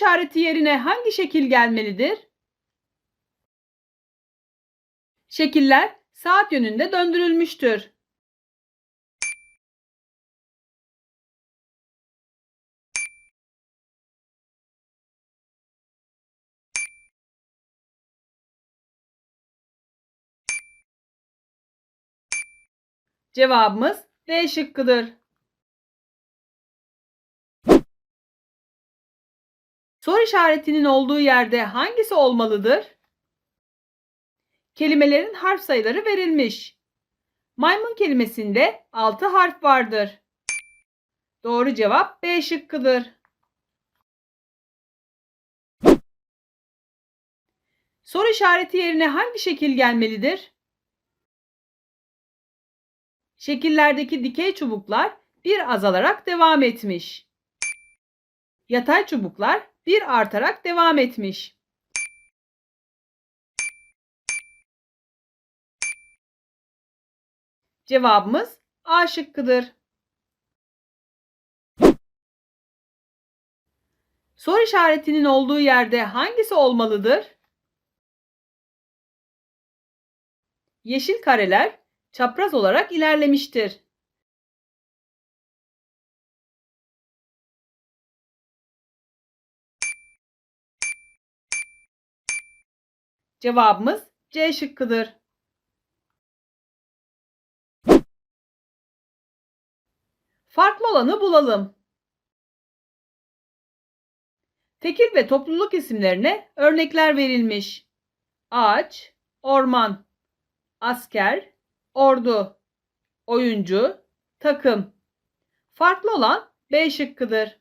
işareti yerine hangi şekil gelmelidir? Şekiller saat yönünde döndürülmüştür. Cevabımız D şıkkıdır. Soru işaretinin olduğu yerde hangisi olmalıdır? Kelimelerin harf sayıları verilmiş. Maymun kelimesinde 6 harf vardır. Doğru cevap B şıkkıdır. Soru işareti yerine hangi şekil gelmelidir? Şekillerdeki dikey çubuklar bir azalarak devam etmiş. Yatay çubuklar bir artarak devam etmiş. Cevabımız A şıkkıdır. Soru işaretinin olduğu yerde hangisi olmalıdır? Yeşil kareler çapraz olarak ilerlemiştir. Cevabımız C şıkkıdır. Farklı olanı bulalım. Tekil ve topluluk isimlerine örnekler verilmiş. Ağaç, orman, asker, ordu, oyuncu, takım. Farklı olan B şıkkıdır.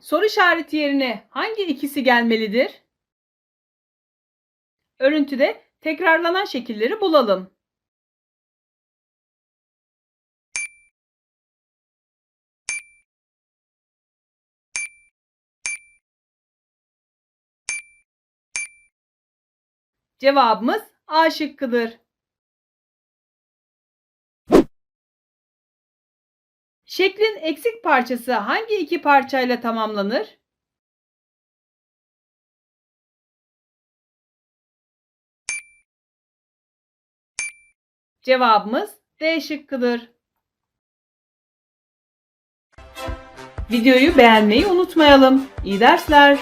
Soru işareti yerine hangi ikisi gelmelidir? Örüntüde tekrarlanan şekilleri bulalım. Cevabımız A şıkkıdır. Şeklin eksik parçası hangi iki parçayla tamamlanır? Cevabımız D şıkkıdır. Videoyu beğenmeyi unutmayalım. İyi dersler.